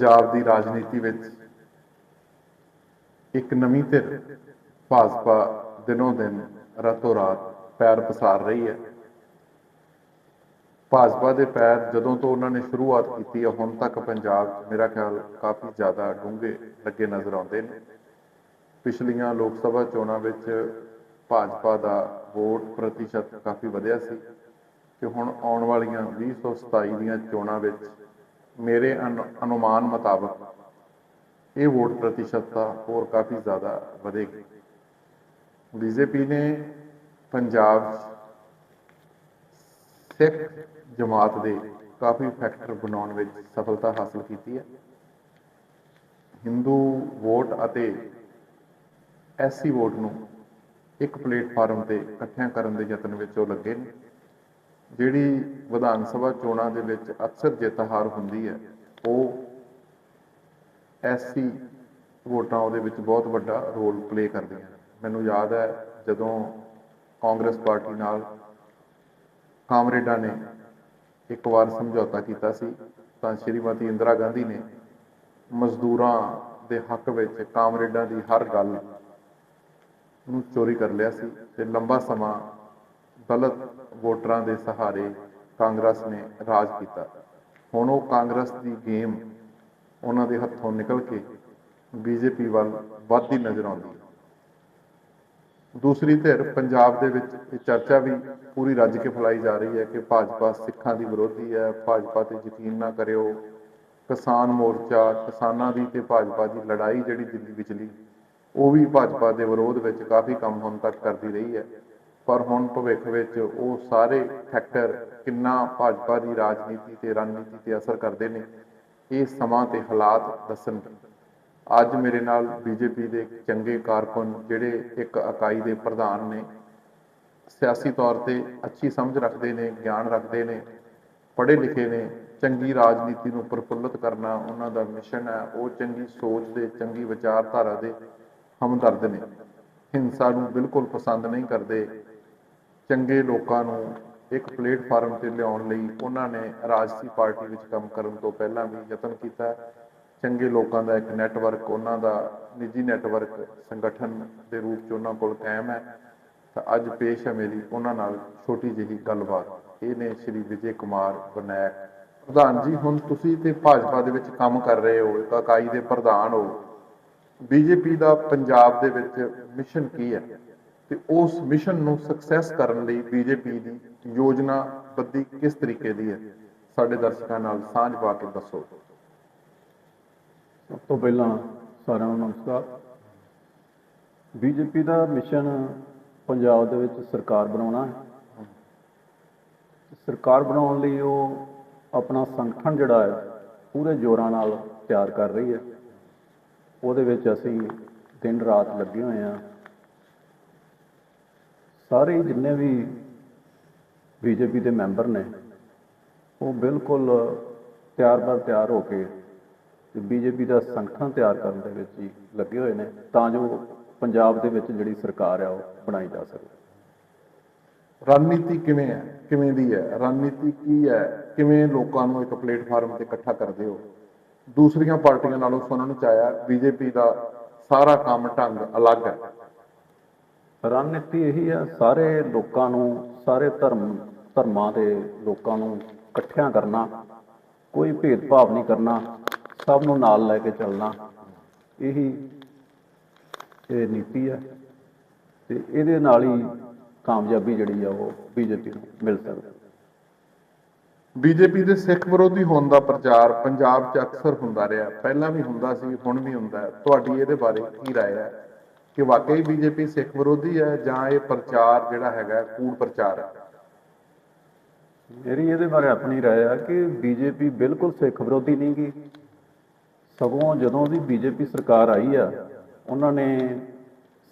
ਪੰਜਾਬ ਦੀ ਰਾਜਨੀਤੀ ਵਿੱਚ ਇੱਕ ਨਵੀਂ ਧਿਰ ਭਾਜਪਾ ਦਿਨੋਂ ਦਿਨ ਰਾਤੋਂ ਰਾਤ ਪੈਰ ਪਸਾਰ ਰਹੀ ਹੈ। ਭਾਜਪਾ ਦੇ ਪੈਰ ਜਦੋਂ ਤੋਂ ਉਹਨਾਂ ਨੇ ਸ਼ੁਰੂਆਤ ਕੀਤੀ ਹੈ, ਹੁਣ ਤੱਕ ਪੰਜਾਬ 'ਚ ਮੇਰਾ ਖਿਆਲ ਕਾਫੀ ਜ਼ਿਆਦਾ ਡੂੰਘੇ ਲੱਗੇ ਨਜ਼ਰ ਆਉਂਦੇ ਨੇ। ਪਿਛਲੀਆਂ ਲੋਕ ਸਭਾ ਚੋਣਾਂ ਵਿੱਚ ਭਾਜਪਾ ਦਾ ਵੋਟ ਪ੍ਰਤੀਸ਼ਤ ਕਾਫੀ ਵਧਿਆ ਸੀ ਕਿ ਹੁਣ ਆਉਣ ਵਾਲੀਆਂ 2027 ਦੀਆਂ ਚੋਣਾਂ ਵਿੱਚ ਮੇਰੇ ਅਨੁ- ਅਨੁਮਾਨ ਮੁਤਾਬਕ ਇਹ ਵੋਟ ਪ੍ਰਤੀਸ਼ਤਤਾ ਹੋਰ ਕਾਫੀ ਜ਼ਿਆਦਾ ਵਧੇਗੀ। ਬੀਜੇਪੀ ਨੇ ਪੰਜਾਬ ਸਿੱਖ ਜਮਾਤ ਦੇ ਕਾਫੀ ਫੈਕਟਰ ਬਣਾਉਣ ਵਿੱਚ ਸਫਲਤਾ ਹਾਸਲ ਕੀਤੀ ਹੈ। ਹਿੰਦੂ ਵੋਟ ਅਤੇ ਐਸਸੀ ਵੋਟ ਨੂੰ ਇੱਕ ਪਲੇਟਫਾਰਮ ਤੇ ਇਕੱਠਿਆਂ ਕਰਨ ਦੇ ਯਤਨ ਵਿੱਚ ਉਹ ਲੱਗੇ ਨੇ। ਜਿਹੜੀ ਵਿਧਾਨ ਸਭਾ ਚੋਣਾਂ ਦੇ ਵਿੱਚ ਅਕਸਰ ਜਿੱਤ ਹਾਰ ਹੁੰਦੀ ਹੈ, ਉਹ ਐਸਸੀ ਵੋਟਾਂ ਉਹਦੇ ਵਿੱਚ ਬਹੁਤ ਵੱਡਾ ਰੋਲ ਪਲੇ ਕਰਦੀਆਂ ਮੈਨੂੰ ਯਾਦ ਹੈ ਜਦੋਂ ਕਾਂਗਰਸ ਪਾਰਟੀ ਨਾਲ ਕਾਮਰੇਡਾਂ ਨੇ ਇੱਕ ਵਾਰ ਸਮਝੌਤਾ ਕੀਤਾ ਸੀ, ਤਾਂ ਸ਼੍ਰੀਮਤੀ ਇੰਦਰਾ ਗਾਂਧੀ ਨੇ ਮਜ਼ਦੂਰਾਂ ਦੇ ਹੱਕ ਵਿੱਚ ਕਾਮਰੇਡਾਂ ਦੀ ਹਰ ਗੱਲ ਨੂੰ ਚੋਰੀ ਕਰ ਲਿਆ ਸੀ ਤੇ ਲੰਬਾ ਸਮਾਂ ਦਲਿਤ ਵੋਟਰਾਂ ਦੇ ਸਹਾਰੇ ਕਾਂਗਰਸ ਨੇ ਰਾਜ ਕੀਤਾ। ਹੁਣ ਉਹ ਕਾਂਗਰਸ ਦੀ ਗੇਮ ਉਹਨਾਂ ਦੇ ਹੱਥੋਂ ਨਿਕਲ ਕੇ ਬੀਜੇਪੀ ਵੱਲ ਵੱਧਦੀ ਨਜ਼ਰ ਆਉਂਦੀ ਹੈ। ਦੂਸਰੀ ਧਿਰ ਪੰਜਾਬ ਦੇ ਵਿੱਚ ਇਹ ਚਰਚਾ ਵੀ ਪੂਰੀ ਰੱਜ ਕੇ ਫੈਲਾਈ ਜਾ ਰਹੀ ਹੈ ਕਿ ਭਾਜਪਾ ਸਿੱਖਾਂ ਦੀ ਵਿਰੋਧੀ ਹੈ, ਭਾਜਪਾ ਤੇ ਯਕੀਨ ਨਾ ਕਰਿਓ। ਕਿਸਾਨ ਮੋਰਚਾ, ਕਿਸਾਨਾਂ ਦੀ ਤੇ ਭਾਜਪਾ ਦੀ ਲੜਾਈ ਜਿਹੜੀ ਦਿੱਲੀ ਵਿਚਲੀ, ਉਹ ਵੀ ਭਾਜਪਾ ਦੇ ਵਿਰੋਧ ਵਿੱਚ ਕਾਫੀ ਕੰਮ ਹੁਣ ਤੱਕ ਕਰਦੀ ਰਹੀ ਹੈ। ਪਰ ਹੁਣ ਭਵਿੱਖ ਵਿੱਚ ਉਹ ਸਾਰੇ ਫੈਕਟਰ ਕਿੰਨਾ ਭਾਜਪਾ ਦੀ ਰਾਜਨੀਤੀ ਤੇ ਰਣਨੀਤੀ ਤੇ ਅਸਰ ਕਰਦੇ ਨੇ, ਇਹ ਸਮਾਂ ਤੇ ਹਾਲਾਤ ਦੱਸਣਗੇ ਅੱਜ ਮੇਰੇ ਨਾਲ ਬੀਜੇਪੀ ਦੇ ਚੰਗੇ ਕਾਰਕੁਨ ਜਿਹੜੇ ਇੱਕ ਇਕਾਈ ਦੇ ਪ੍ਰਧਾਨ ਨੇ, ਸਿਆਸੀ ਤੌਰ ਤੇ ਅੱਛੀ ਸਮਝ ਰੱਖਦੇ ਨੇ, ਗਿਆਨ ਰੱਖਦੇ ਨੇ, ਪੜ੍ਹੇ ਲਿਖੇ ਨੇ, ਚੰਗੀ ਰਾਜਨੀਤੀ ਨੂੰ ਪ੍ਰਫੁੱਲਤ ਕਰਨਾ ਉਹਨਾਂ ਦਾ ਮਿਸ਼ਨ ਹੈ, ਉਹ ਚੰਗੀ ਸੋਚ ਦੇ ਚੰਗੀ ਵਿਚਾਰਧਾਰਾ ਦੇ ਹਮਦਰਦ ਨੇ। ਹਿੰਸਾ ਨੂੰ ਬਿਲਕੁਲ ਪਸੰਦ ਨਹੀਂ ਕਰਦੇ ਚੰਗੇ ਲੋਕਾਂ ਨੂੰ ਇੱਕ ਪਲੇਟਫਾਰਮ ਤੇ ਲਿਆਉਣ ਲਈ ਉਹਨਾਂ ਨੇ ਰਾਜਸੀ ਪਾਰਟੀ ਵਿੱਚ ਕੰਮ ਕਰਨ ਤੋਂ ਪਹਿਲਾਂ ਵੀ ਯਤਨ ਕੀਤਾ। ਚੰਗੇ ਲੋਕਾਂ ਦਾ ਇੱਕ ਨੈਟਵਰਕ, ਉਹਨਾਂ ਦਾ ਨਿੱਜੀ ਨੈਟਵਰਕ ਸੰਗਠਨ ਦੇ ਰੂਪ 'ਚ ਉਹਨਾਂ ਕੋਲ ਕਾਇਮ ਹੈ। ਤਾਂ ਅੱਜ ਪੇਸ਼ ਹੈ ਮੇਰੀ ਉਹਨਾਂ ਨਾਲ ਛੋਟੀ ਜਿਹੀ ਗੱਲਬਾਤ। ਇਹ ਨੇ ਸ਼੍ਰੀ ਵਿਜੇ ਕੁਮਾਰ ਬਨੈਕ ਪ੍ਰਧਾਨ ਜੀ, ਹੁਣ ਤੁਸੀਂ ਤੇ ਭਾਜਪਾ ਦੇ ਵਿੱਚ ਕੰਮ ਕਰ ਰਹੇ ਹੋ ਇਕਾਈ ਦੇ ਪ੍ਰਧਾਨ ਹੋ। ਬੀਜੇਪੀ ਦਾ ਪੰਜਾਬ ਦੇ ਵਿੱਚ ਮਿਸ਼ਨ ਕੀ ਹੈ? ਤੇ ਉਸ ਮਿਸ਼ਨ ਨੂੰ ਸਕਸੈਸ ਕਰਨ ਲਈ ਬੀਜੇਪੀ ਦੀ ਯੋਜਨਾ ਬੱਦੀ ਕਿਸ ਤਰੀਕੇ ਦੀ ਹੈ? ਸਾਡੇ ਦਰਸ਼ਕਾਂ ਨਾਲ ਸਾਂਝ ਪਾ ਕੇ ਦੱਸੋ। ਸਭ ਤੋਂ ਪਹਿਲਾਂ ਸਾਰਿਆਂ ਨੂੰ ਨਮਸਕਾਰ। ਬੀਜੇਪੀ ਦਾ ਮਿਸ਼ਨ ਪੰਜਾਬ ਦੇ ਵਿੱਚ ਸਰਕਾਰ ਬਣਾਉਣਾ ਹੈ। ਸਰਕਾਰ ਬਣਾਉਣ ਲਈ ਉਹ ਆਪਣਾ ਸੰਗਠਨ ਜਿਹੜਾ ਹੈ, ਪੂਰੇ ਜ਼ੋਰਾਂ ਨਾਲ ਤਿਆਰ ਕਰ ਰਹੀ ਹੈ। ਉਹਦੇ ਵਿੱਚ ਅਸੀਂ ਦਿਨ ਰਾਤ ਲੱਗੇ ਹੋਏ ਹਾਂ। ਸਾਰੇ ਜਿੰਨੇ ਵੀ ਬੀਜੇਪੀ ਦੇ ਮੈਂਬਰ ਨੇ, ਉਹ ਬਿਲਕੁਲ ਤਿਆਰ ਬਰ ਤਿਆਰ ਹੋ ਕੇ ਤੇ ਬੀਜੇਪੀ ਦਾ ਸੰਗਠਨ ਤਿਆਰ ਕਰਨ ਦੇ ਵਿੱਚ ਹੀ ਲੱਗੇ ਹੋਏ ਨੇ, ਤਾਂ ਜੋ ਪੰਜਾਬ ਦੇ ਵਿੱਚ ਜਿਹੜੀ ਸਰਕਾਰ ਆ, ਉਹ ਬਣਾਈ ਜਾ ਸਕੇ। ਰਣਨੀਤੀ ਕਿਵੇਂ ਹੈ? ਕਿਵੇਂ ਦੀ ਹੈ? ਰਣਨੀਤੀ ਕੀ ਹੈ? ਕਿਵੇਂ ਲੋਕਾਂ ਨੂੰ ਇੱਕ ਪਲੇਟਫਾਰਮ ਤੇ ਇਕੱਠਾ ਕਰਦੇ ਹੋ? ਦੂਸਰੀਆਂ ਪਾਰਟੀਆਂ ਨਾਲੋਂ ਸੁਣਨ ਚ ਆਇਆ, ਬੀਜੇਪੀ ਦਾ ਸਾਰਾ ਕੰਮ ਢੰਗ ਅਲੱਗ ਹੈ। ਰਣਨੀਤੀ ਇਹੀ ਆ ਸਾਰੇ ਲੋਕਾਂ ਨੂੰ ਸਾਰੇ ਧਰਮ ਧਰਮਾਂ ਦੇ ਲੋਕਾਂ ਨੂੰ ਇਕੱਠਿਆਂ ਕਰਨਾ ਕੋਈ ਭੇਦਭਾਵ ਨਹੀਂ ਕਰਨਾ ਸਭ ਨੂੰ ਨਾਲ ਲੈ ਕੇ ਚੱਲਣਾ ਇਹੀ ਇਹ ਨੀਤੀ ਹੈ ਤੇ ਇਹਦੇ ਨਾਲ ਹੀ ਕਾਮਯਾਬੀ ਜਿਹੜੀ ਆ ਉਹ ਬੀਜੇਪੀ ਨੂੰ ਮਿਲ ਸਕਦੀ ਹੈ ਬੀਜੇਪੀ ਦੇ ਸਿੱਖ ਵਿਰੋਧੀ ਹੋਣ ਦਾ ਪ੍ਰਚਾਰ ਪੰਜਾਬ 'ਚ ਅਕਸਰ ਹੁੰਦਾ ਰਿਹਾ ਪਹਿਲਾਂ ਵੀ ਹੁੰਦਾ ਸੀ ਹੁਣ ਵੀ ਹੁੰਦਾ ਹੈ ਤੁਹਾਡੀ ਇਹਦੇ ਬਾਰੇ ਕੀ رائے ਹੈ ਕਿ ਵਾਕਈ ਬੀਜੇਪੀ ਸਿੱਖ ਵਿਰੋਧੀ ਹੈ ਜਾਂ ਇਹ ਪ੍ਰਚਾਰ ਜਿਹੜਾ ਹੈਗਾ ਕੂੜ ਪ੍ਰਚਾਰ ਹੈ ਮੇਰੀ ਇਹਦੇ ਬਾਰੇ ਆਪਣੀ رائے ਆ ਕਿ ਬੀਜੇਪੀ ਬਿਲਕੁਲ ਸਿੱਖ ਵਿਰੋਧੀ ਨਹੀਂ ਗੀ ਸਗੋਂ ਜਦੋਂ ਦੀ ਬੀਜੇਪੀ ਸਰਕਾਰ ਆਈ ਆ ਉਹਨਾਂ ਨੇ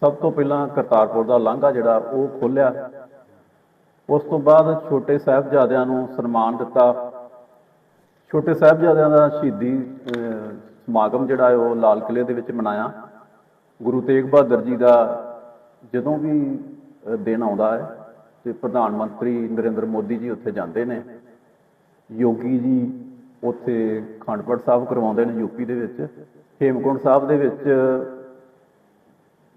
ਸਭ ਤੋਂ ਪਹਿਲਾਂ ਕਰਤਾਰਪੁਰ ਦਾ ਲਾਂਘਾ ਜਿਹੜਾ ਉਹ ਖੋਲਿਆ ਉਸ ਤੋਂ ਬਾਅਦ ਛੋਟੇ ਸਾਹਿਬਜ਼ਾਦਿਆਂ ਨੂੰ ਸਨਮਾਨ ਦਿੱਤਾ ਛੋਟੇ ਸਾਹਿਬਜ਼ਾਦਿਆਂ ਦਾ ਸ਼ਹੀਦੀ ਅਹ, ਸਮਾਗਮ ਜਿਹੜਾ ਹੈ ਉਹ ਲਾਲ ਕਿਲੇ ਦੇ ਵਿੱਚ ਮਨਾਇਆ ਗੁਰੂ ਤੇਗ ਬਹਾਦਰ ਜੀ ਦਾ ਜਦੋਂ ਵੀ ਦਿਨ ਆਉਂਦਾ ਹੈ ਤੇ ਪ੍ਰਧਾਨ ਮੰਤਰੀ ਨਰਿੰਦਰ ਮੋਦੀ ਜੀ ਉੱਥੇ ਜਾਂਦੇ ਨੇ। ਯੋਗੀ ਜੀ ਉੱਥੇ ਖੰਡਪੜ ਸਾਹਿਬ ਕਰਵਾਉਂਦੇ ਨੇ ਯੂਪੀ ਦੇ ਵਿੱਚ। ਹੇਮਕੁੰਟ ਸਾਹਿਬ ਦੇ ਵਿੱਚ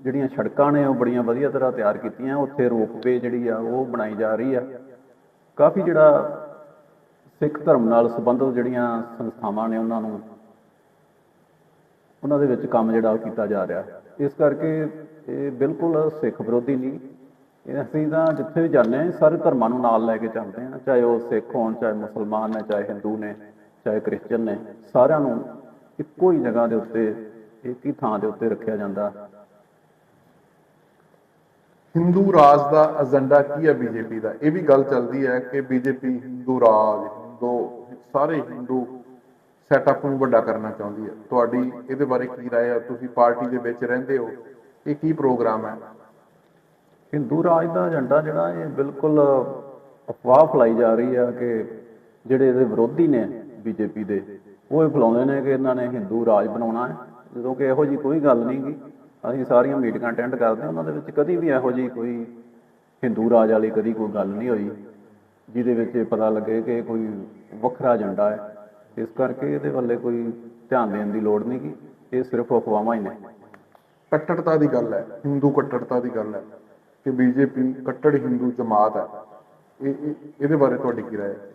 ਜਿਹੜੀਆਂ ਸੜਕਾਂ ਨੇ ਉਹ ਬੜੀਆਂ ਵਧੀਆ ਤਰ੍ਹਾਂ ਤਿਆਰ ਕੀਤੀਆਂ, ਉੱਥੇ ਰੋਪਵੇ ਜਿਹੜੀ ਆ ਉਹ ਬਣਾਈ ਜਾ ਰਹੀ ਆ। ਕਾਫੀ ਜਿਹੜਾ ਸਿੱਖ ਧਰਮ ਨਾਲ ਸੰਬੰਧਿਤ ਜਿਹੜੀਆਂ ਸੰਸਥਾਵਾਂ ਨੇ ਉਹਨਾਂ ਨੂੰ ਉਹਨਾਂ ਦੇ ਵਿੱਚ ਕੰਮ ਜਿਹੜਾ ਉਹ ਕੀਤਾ ਜਾ ਰਿਹਾ। ਇਸ ਕਰਕੇ ਇਹ ਬਿਲਕੁਲ ਸਿੱਖ ਵਿਰੋਧੀ ਨਹੀਂ। ਇਹ ਅਸੀਂ ਤਾਂ ਜਿੱਥੇ ਵੀ ਜਾਂਦੇ ਹਾਂ ਸਾਰੇ ਧਰਮਾਂ ਨੂੰ ਨਾਲ ਲੈ ਕੇ ਚੱਲਦੇ ਹਾਂ। ਚਾਹੇ ਉਹ ਸਿੱਖ ਹੋਣ, ਚਾਹੇ ਮੁਸਲਮਾਨ ਨੇ, ਚਾਹੇ ਹਿੰਦੂ ਨੇ, ਚਾਹੇ ਕ੍ਰਿਸਚੀਅਨ ਨੇ, ਸਾਰਿਆਂ ਨੂੰ ਇੱਕੋ ਹੀ ਜਗ੍ਹਾ ਦੇ ਉੱਤੇ, ਇੱਕ ਹੀ ਥਾਂ ਦੇ ਉੱਤੇ ਰੱਖਿਆ ਜਾਂਦਾ। ਹਿੰਦੂ ਰਾਜ ਦਾ ਏਜੰਡਾ ਕੀ ਹੈ ਬੀਜੇਪੀ ਦਾ? ਇਹ ਵੀ ਗੱਲ ਚੱਲਦੀ ਹੈ ਕਿ ਬੀਜੇਪੀ ਹਿੰਦੂ ਰਾਜ, ਹਿੰਦੂ, ਸਾਰੇ ਹਿੰਦੂ ਸੈਟਅਪ ਨੂੰ ਵੱਡਾ ਕਰਨਾ ਚਾਹੁੰਦੀ ਹੈ। ਤੁਹਾਡੀ ਇਹਦੇ ਬਾਰੇ ਕੀ ਰਾਏ ਹੈ? ਤੁਸੀਂ ਪਾਰਟੀ ਦੇ ਵਿੱਚ ਰਹਿੰਦੇ ਹੋ। ਇਹ ਕੀ ਪ੍ਰੋਗਰਾਮ ਹੈ? ਹਿੰਦੂ ਰਾਜ ਦਾ ਏਜੰਡਾ ਜਿਹੜਾ, ਇਹ ਬਿਲਕੁਲ ਅਫਵਾਹ ਫੈਲਾਈ ਜਾ ਰਹੀ ਆ ਕਿ ਜਿਹੜੇ ਇਹਦੇ ਵਿਰੋਧੀ ਨੇ ਬੀਜੇਪੀ ਦੇ, ਉਹ ਇਹ ਫੈਲਾਉਂਦੇ ਨੇ ਕਿ ਇਹਨਾਂ ਨੇ ਹਿੰਦੂ ਰਾਜ ਬਣਾਉਣਾ ਹੈ। ਜਦੋਂ ਕਿ ਇਹੋ ਜੀ ਕੋਈ ਗੱਲ ਨਹੀਂ ਗੀ। ਅਸੀਂ ਸਾਰੀਆਂ ਮੀਟਿੰਗਾਂ ਅਟੈਂਡ ਕਰਦੇ ਹਾਂ, ਉਹਨਾਂ ਦੇ ਵਿੱਚ ਕਦੀ ਵੀ ਇਹੋ ਜੀ ਕੋਈ ਹਿੰਦੂ ਰਾਜ ਵਾਲੀ ਕਦੀ ਕੋਈ ਗੱਲ ਨਹੀਂ ਹੋਈ, ਜਿਹਦੇ ਵਿੱਚ ਇਹ ਪਤਾ ਲੱਗੇ ਕਿ ਕੋਈ ਵੱਖਰਾ ਏਜੰਡਾ ਹੈ। ਇਸ ਕਰਕੇ ਇਹਦੇ ਵੱਲੇ ਕੋਈ ਧਿਆਨ ਦੇਣ ਦੀ ਲੋੜ ਨਹੀਂ ਗੀ। ਇਹ ਸਿਰਫ ਅਫਵਾਹਾਂ ਹੀ ਨੇ। ਕੱਟੜਤਾ ਦੀ ਗੱਲ ਹੈ ਹਿੰਦੂ ਕੱਟੜਤਾ ਦੀ ਗੱਲ ਹੈ ਕਿ ਬੀਜੇਪੀ ਕੱਟੜ ਹਿੰਦੂ ਜਮਾਤ ਹੈ। ਇਹ ਇਹ- ਇਹਦੇ ਬਾਰੇ ਤੁਹਾਡੀ ਕੀ ਰਾਏ ਹੈ?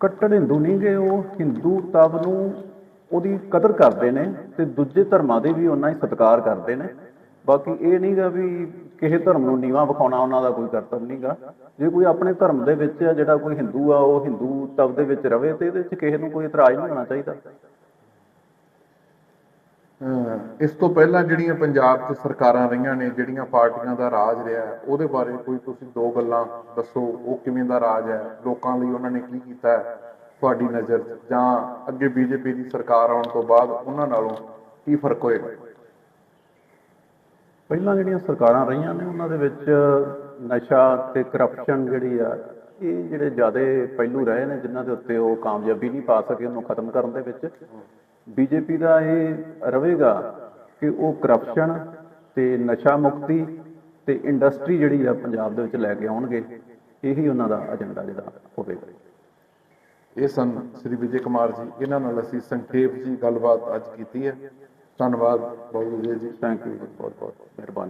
ਕੱਟੜ ਹਿੰਦੂ ਨਹੀਂ ਗੇ ਉਹ ਹਿੰਦੂ ਤਬ ਨੂੰ ਉਹਦੀ ਕਦਰ ਕਰਦੇ ਨੇ ਤੇ ਦੂਜੇ ਧਰਮਾਂ ਦੇ ਵੀ ਉਹਨਾਂ ਹੀ ਸਤਿਕਾਰ ਕਰਦੇ ਨੇ। ਬਾਕੀ ਇਹ ਨਹੀਂਗਾ ਵੀ ਕਿਸੇ ਧਰਮ ਨੂੰ ਨੀਵਾ ਵਿਖਾਉਣਾ ਉਹਨਾਂ ਦਾ ਕੋਈ ਕਰਤੱਵ ਨਹੀਂਗਾ ਜੇ ਕੋਈ ਆਪਣੇ ਧਰਮ ਦੇ ਵਿੱਚ ਆ, ਜਿਹੜਾ ਕੋਈ ਹਿੰਦੂ ਆ, ਉਹ ਹਿੰਦੂ ਤਬ ਦੇ ਵਿੱਚ ਰਵੇ ਤੇ ਇਹਦੇ ਵਿੱਚ ਕਿਸੇ ਨੂੰ ਕੋਈ ਇਤਰਾਜ਼ ਨਹੀਂ ਹੋਣਾ ਚਾਹੀਦਾ। ਇਸ ਤੋਂ ਪਹਿਲਾਂ ਜਿਹੜੀਆਂ ਪੰਜਾਬ 'ਚ ਸਰਕਾਰਾਂ ਰਹੀਆਂ ਨੇ, ਜਿਹੜੀਆਂ ਪਾਰਟੀਆਂ ਦਾ ਰਾਜ ਰਿਹਾ, ਉਹਦੇ ਬਾਰੇ ਕੋਈ ਤੁਸੀਂ ਦੋ ਗੱਲਾਂ ਦੱਸੋ, ਉਹ ਕਿਵੇਂ ਦਾ ਰਾਜ ਹੈ, ਲੋਕਾਂ ਲਈ ਉਹਨਾਂ ਨੇ ਕੀ ਕੀਤਾ ਹੈ ਤੁਹਾਡੀ ਨਜ਼ਰ 'ਚ? ਜਾਂ ਅੱਗੇ ਬੀਜੇਪੀ ਦੀ ਸਰਕਾਰ ਆਉਣ ਤੋਂ ਬਾਅਦ ਉਹਨਾਂ ਨਾਲੋਂ ਕੀ ਫ਼ਰਕ ਹੋਏਗਾ? ਪਹਿਲਾਂ ਜਿਹੜੀਆਂ ਸਰਕਾਰਾਂ ਰਹੀਆਂ ਨੇ, ਉਹਨਾਂ ਦੇ ਵਿੱਚ ਨਸ਼ਾ ਤੇ ਕਰਪਸ਼ਨ ਜਿਹੜੀ ਆ, ਇਹ ਜਿਹੜੇ ਜ਼ਿਆਦਾ ਪਹਿਲੂ ਰਹੇ ਨੇ, ਜਿਨ੍ਹਾਂ ਦੇ ਉੱਤੇ ਉਹ ਕਾਮਯਾਬੀ ਨਹੀਂ ਪਾ ਸਕੇ, ਉਹਨੂੰ ਖਤਮ ਕਰਨ ਦੇ ਵਿੱਚ। ਬੀਜੇਪੀ ਦਾ ਇਹ ਰਹੇਗਾ ਕਿ ਉਹ ਕਰਪਸ਼ਨ ਤੇ ਨਸ਼ਾ ਮੁਕਤੀ ਤੇ ਇੰਡਸਟਰੀ ਜਿਹੜੀ ਆ, ਪੰਜਾਬ ਦੇ ਵਿੱਚ ਲੈ ਕੇ ਆਉਣਗੇ। ਇਹੀ ਉਹਨਾਂ ਦਾ ਏਜੰਡਾ ਜਿਹੜਾ ਹੋਵੇਗਾ। ਇਹ ਸਨ ਸ੍ਰੀ ਵਿਜੇ ਕੁਮਾਰ ਜੀ। ਇਹਨਾਂ ਨਾਲ ਅਸੀਂ ਸੰਖੇਪ ਜੀ ਗੱਲਬਾਤ ਅੱਜ ਕੀਤੀ ਹੈ। ਧੰਨਵਾਦ ਬਹੁਤ ਵਿਜੇ ਜੀ ਥੈਂਕ ਯੂ ਬਹੁਤ ਬਹੁਤ ਮਿਹਰਬਾਨੀ।